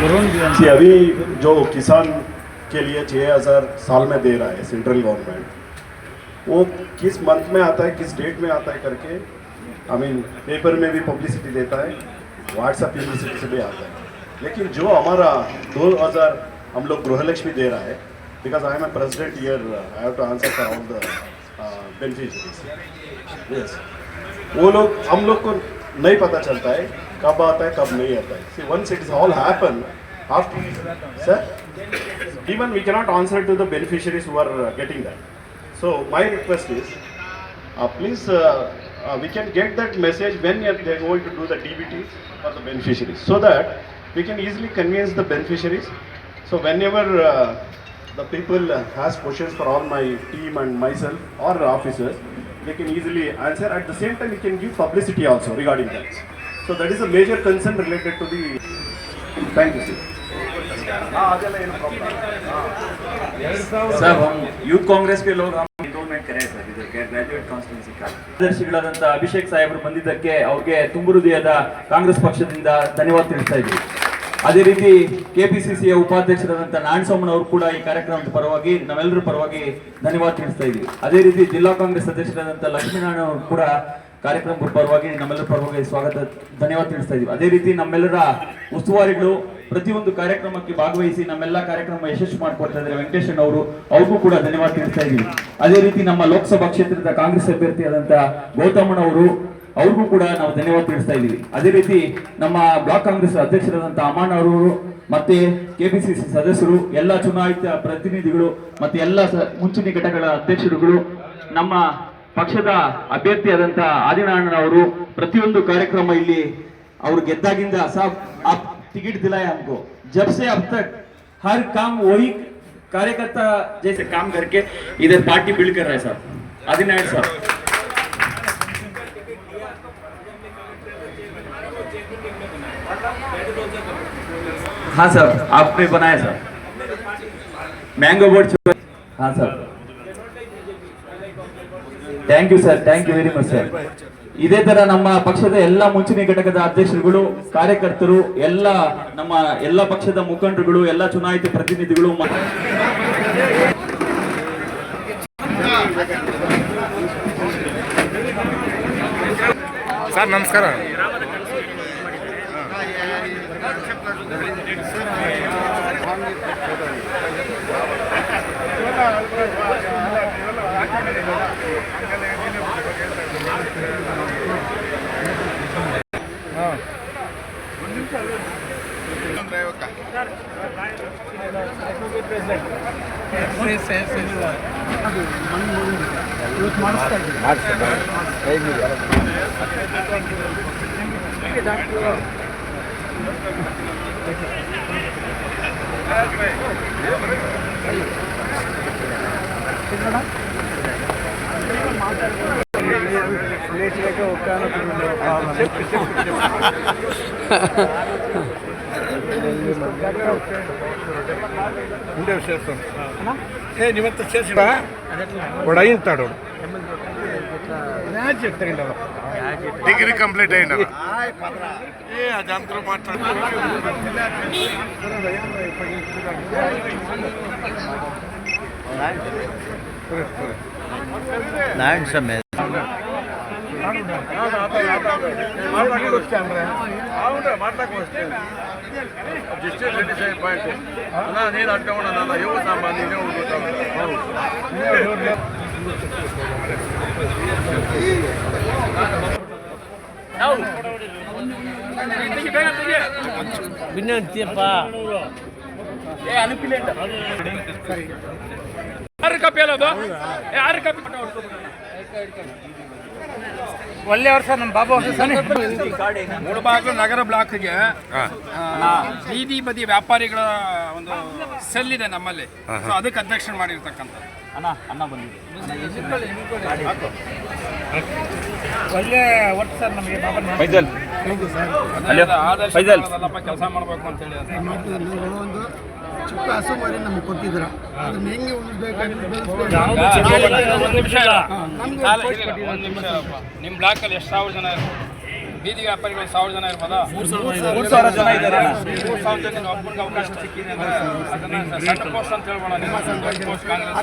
See, अभी जो किसान के लिए छः हज़ार साल में दे रहा है सेंट्रल गवर्नमेंट वो किस मंथ में आता है किस डेट में आता है करके आई मीन पेपर में भी पब्लिसिटी देता है व्हाट्सएप पब्लिसिटी से भी आता है। लेकिन जो हमारा 2000 हम लोग गृहलक्ष्मी दे रहा है because I am a president here I have to answer for all the beneficiaries yes वो लोग हम लोग को नहीं पता चलता है कब आता है कब नहीं आता है see once it is all happen after sir even we cannot answer to the beneficiaries who are uh, getting that so my request is uh, please uh, uh, we can get that message when they are going to do the dbt for the beneficiaries so that we can easily convince the beneficiaries so whenever uh, the people uh, has questions for all my team and myself or officers they can easily answer at the same time we can give publicity also regarding that So that is a major concern related to the bank sir youth Congress loan Abhishek ಸಾಹೇಬರು ಬಂದಿದ್ದಕ್ಕೆ ಅವ್ರಿಗೆ ತುಂಬು ಹೃದಯದ ಕಾಂಗ್ರೆಸ್ ಪಕ್ಷದಿಂದ ಧನ್ಯವಾದ ತಿಳಿಸ್ತಾ ಇದ್ದೀವಿ ಅದೇ ರೀತಿ ಕೆಪಿಸಿಸಿಯ ಉಪಾಧ್ಯಕ್ಷರಾದಂಥ ನಾರಾಯಣ ಸೋಮನ್ ಅವರು ಕೂಡ ಈ ಕಾರ್ಯಕ್ರಮದ ಪರವಾಗಿ ನಾವೆಲ್ಲರ ಪರವಾಗಿ ಧನ್ಯವಾದ ತಿಳಿಸ್ತಾ ಇದ್ದೀವಿ. ಅದೇ ರೀತಿ ಜಿಲ್ಲಾ ಕಾಂಗ್ರೆಸ್ ಅಧ್ಯಕ್ಷರಾದಂಥ ಲಕ್ಷ್ಮೀನಾರಾಯಣ ಅವರು ಕೂಡ ಕಾರ್ಯಕ್ರಮದ ಪರವಾಗಿ ನಮ್ಮೆಲ್ಲರ ಪರವಾಗಿ ಸ್ವಾಗತ, ಧನ್ಯವಾದ ತಿಳಿಸ್ತಾ ಇದ್ದೀವಿ ಅದೇ ರೀತಿ ನಮ್ಮೆಲ್ಲರ ಉಸ್ತುವಾರಿಗಳು ಪ್ರತಿಯೊಂದು ಕಾರ್ಯಕ್ರಮಕ್ಕೆ ಭಾಗವಹಿಸಿ ನಮ್ಮೆಲ್ಲ ಕಾರ್ಯಕ್ರಮ ಯಶಸ್ವಿ ಮಾಡಿಕೊಡ್ತಾ ಇದ್ದಾರೆ ವೆಂಕಟೇಶನ್ ಅವರು. ಅವ್ರಿಗೂ ಕೂಡ ಧನ್ಯವಾದ ತಿಳಿಸ್ತಾ ಇದ್ದೀವಿ ಅದೇ ರೀತಿ ನಮ್ಮ ಲೋಕಸಭಾ ಕ್ಷೇತ್ರದ ಕಾಂಗ್ರೆಸ್ ಅಭ್ಯರ್ಥಿಯಾದಂತ ಗೌತಮಣ್ಣ ಅವರು, ಅವ್ರಿಗೂ ಕೂಡ ನಾವು ಧನ್ಯವಾದ ತಿಳಿಸ್ತಾ ಇದ್ದೀವಿ ಅದೇ ರೀತಿ ನಮ್ಮ ಬ್ಲಾಕ್ ಕಾಂಗ್ರೆಸ್ ಅಧ್ಯಕ್ಷರಾದಂತ ಅಮಾನ್ ಅವರು, ಮತ್ತೆ ಕೆಪಿಸಿಸಿ ಸದಸ್ಯರು, ಎಲ್ಲ ಚುನಾಯಿತ ಪ್ರತಿನಿಧಿಗಳು, ಮತ್ತೆ ಎಲ್ಲ ಮುಂಚೂಣಿ ಘಟಕಗಳ ಅಧ್ಯಕ್ಷರುಗಳು, ನಮ್ಮ ಪಕ್ಷದ ಅಭ್ಯರ್ಥಿಯಾದಂತ ಆದಿನಾರಾಯಣ ಅವರು ಪ್ರತಿಯೊಂದು ಕಾರ್ಯಕ್ರಮ ಇಲ್ಲಿ ಅವ್ರು ಗೆದ್ದಾಗಿಂದ ಸಾಬ್ आप टिकट दिलाए हमको जब से अब तक हर काम वही कार्यकर्ता जैसे काम करके इधर पार्टी बिल्ड कर रहा है साहब आदिनारायण साहब हाँ सर आपने बनाया सर मैंगो बोर्ड हाँ sir thank you sir thank you very much sir ಇದೇ ತರ ನಮ್ಮ ಪಕ್ಷದ ಎಲ್ಲ ಮುಂಚೂಣಿ ಘಟಕದ ಅಧ್ಯಕ್ಷರುಗಳು ಕಾರ್ಯಕರ್ತರು ಎಲ್ಲ ನಮ್ಮ ಎಲ್ಲ ಪಕ್ಷದ ಮುಖಂಡರುಗಳು ಎಲ್ಲ ಚುನಾಯಿತ ಪ್ರತಿನಿಧಿಗಳು ಸರ್ ನಮಸ್ಕಾರ. ప్లేట్ లేక ఒక్క ఉండే చేస్తాను ఏ నిమిత్తం చేసి వాడు అయి ఉంటాడు. డిగ్రీ కంప్లీట్ అయినా. ఏ అది అందరూ మాట్లాడుకు వస్తే ಡಿಸ್ಟ್ರಿಕ್ಟ್ ಡಿಸೈಡ್ ಪಾಯಿಂಟ್ ಅಲ್ಲ ನೀನು ಅಡ್ಕೊಂಡ ನಾನು ಯುವ ಸಾಮಾನು ನೀನೇ ಹೋಗ್ಬಿಟ್ಟು ವಿನಂತಿಯಪ್ಪ ಏ ಅನುಪಿಲ್ಲ ಸರಿ ಯಾರು ಕಪ್ಪಿ ಅಲ್ಲ ಅದು ಯಾರು ಕಪ್ಪಿ ಒಳ್ಳೆಯವ್ರು ಸರ್ ನಮ್ಮ ಬಾಬು ಅವರು ನಗರ ಬ್ಲಾಕ್ಗೆ ಬೀದಿ ಬದಿ ವ್ಯಾಪಾರಿಗಳ ಒಂದು ಸೆಲ್ ಇದೆ ನಮ್ಮಲ್ಲಿ. ಸೊ ಅದಕ್ಕೆ ಅಧ್ಯಕ್ಷ ಮಾಡಿರ್ತಕ್ಕಂಥ ಒಳ್ಳೆ ವರ್ಷ ಸರ್ ನಮಗೆ ಬಾಬಾ ಕೆಲಸ ಮಾಡಬೇಕು ಅಂತೇಳಿ ಚಿಕ್ಕ ಹಸು ಮರಿ ನಮ್ಗೆ ಕೊಟ್ಟಿದ್ರ ಅದನ್ನ ಹೆಂಗೆ ಒಂದ್ ನಿಮಿಷ ಇರು. ಕಾಲ- ಇರು, ಒಂದ್ ನಿಮಿಷ ಇರಪ್ಪ. ನಿಮ್ ಬ್ಲಾಕ್ ಅಲ್ಲಿ ಎಷ್ಟು ಸಾವಿರ ಜನ ಇರ್ತಾರೆ? ಬೀದಿ ವ್ಯಾಪಾರಿಗಳು ಸಾವಿರ ಜನ ಇರ್ಬೋದಾ? ಮೂರು ಸಾವಿರ ಜನ ಇದ್ದಾರೆ. ಮೂರು ಸಾವಿರ ಜನ ಒಬ್ಬನಿಗೆ ಅವಕಾಶ ಸಿಕ್ಕಿದೆ ಅಂದ್ರೆ ಅದನ್ನ ಸಣ್ಣ ಪೋಸ್ಟ್ ಅಂತ ಹೇಳ್ಬೋಣ ನಿಮ್ಮ ಪೋಸ್ಟ್ ಕಾಂಗ್ರೆಸ್